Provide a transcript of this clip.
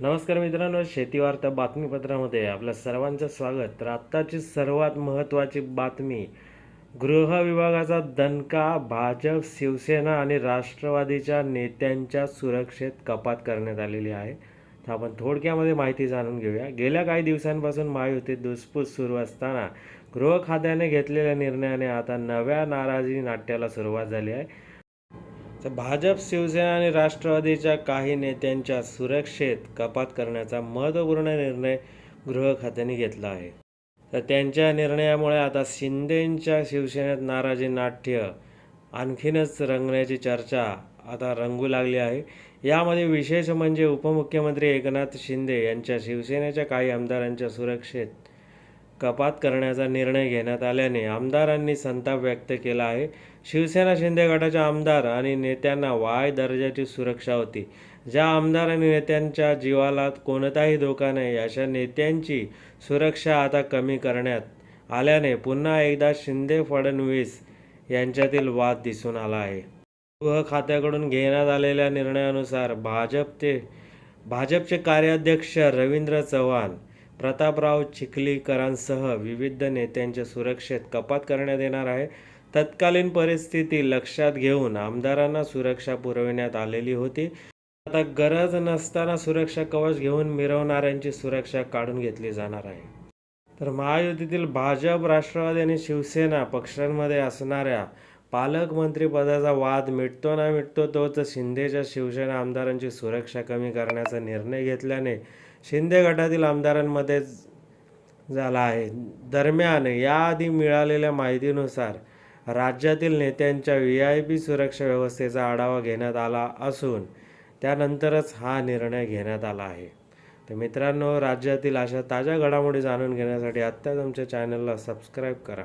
नमस्कार मित्रांनो शेती वार्ता बातमीपत्रामध्ये आपलं सर्वांचं स्वागत. तर आत्ताची सर्वात महत्त्वाची बातमी गृह विभागाचा दणका भाजप शिवसेना आणि राष्ट्रवादीच्या नेत्यांच्या सुरक्षेत कपात करण्यात आलेली आहे. तर आपण थोडक्यामध्ये माहिती जाणून घेऊया. गेल्या काही दिवसांपासून महायुतीत दुसपूस सुरू असताना गृह खात्याने घेतलेल्या निर्णयाने आता नव्या नाराजी नाट्याला सुरुवात झाली आहे. तर भाजप शिवसेना आणि राष्ट्रवादीच्या काही नेत्यांच्या सुरक्षेत कपात करण्याचा महत्त्वपूर्ण निर्णय गृह खात्याने घेतला आहे. तर त्यांच्या निर्णयामुळे आता शिंदेंच्या शिवसेनेत नाराजी नाट्य आणखीनच रंगण्याची चर्चा आता रंगू लागली आहे. यामध्ये विशेष म्हणजे उपमुख्यमंत्री एकनाथ शिंदे यांच्या शिवसेनेच्या काही आमदारांच्या सुरक्षेत कपात करण्याचा निर्णय घेण्यात आल्याने आमदारांनी संताप व्यक्त केला आहे. शिवसेना शिंदे गटाच्या आमदार आणि नेत्यांना वाय दर्जाची सुरक्षा होती. ज्या आमदार आणि नेत्यांच्या जीवाला कोणताही धोका नाही अशा नेत्यांची सुरक्षा आता कमी करण्यात आल्याने पुन्हा एकदा शिंदे फडणवीस यांच्यातील वाद दिसून आला आहे. गृह खात्याकडून घेण्यात आलेल्या निर्णयानुसार भाजपचे भाजपचे कार्याध्यक्ष रवींद्र चव्हाण प्रतापराव चिखलीकरांसह विविध नेत्यांच्या सुरक्षेत कपात करण्यात येणार आहे. तत्कालीन परिस्थिती लक्षात घेऊन आमदारांना सुरक्षा पुरविण्यात आलेली होती. आता गरज नसताना सुरक्षा कवच घेऊन मिरवणाऱ्यांची सुरक्षा काढून घेतली जाणार आहे. तर महायुतीतील भाजप राष्ट्रवादी आणि शिवसेना पक्षांमध्ये असणाऱ्या पालकमंत्रीपदाचा वाद मिटतो ना मिटतो तोच शिंदेच्या शिवसेना आमदारांची सुरक्षा कमी करण्याचा निर्णय घेतल्याने शिंदे गटातील आमदारांमध्ये झाला आहे. दरम्यान याआधी मिळालेल्या माहितीनुसार राज्यातील नेत्यांच्या व्ही आय पी सुरक्षा व्यवस्थेचा आढावा घेण्यात आला असून त्यानंतरच हा निर्णय घेण्यात आला आहे. तर मित्रांनो राज्यातील अशा ताज्या घडामोडी जाणून घेण्यासाठी आत्ताच आमच्या चॅनलला सबस्क्राईब करा.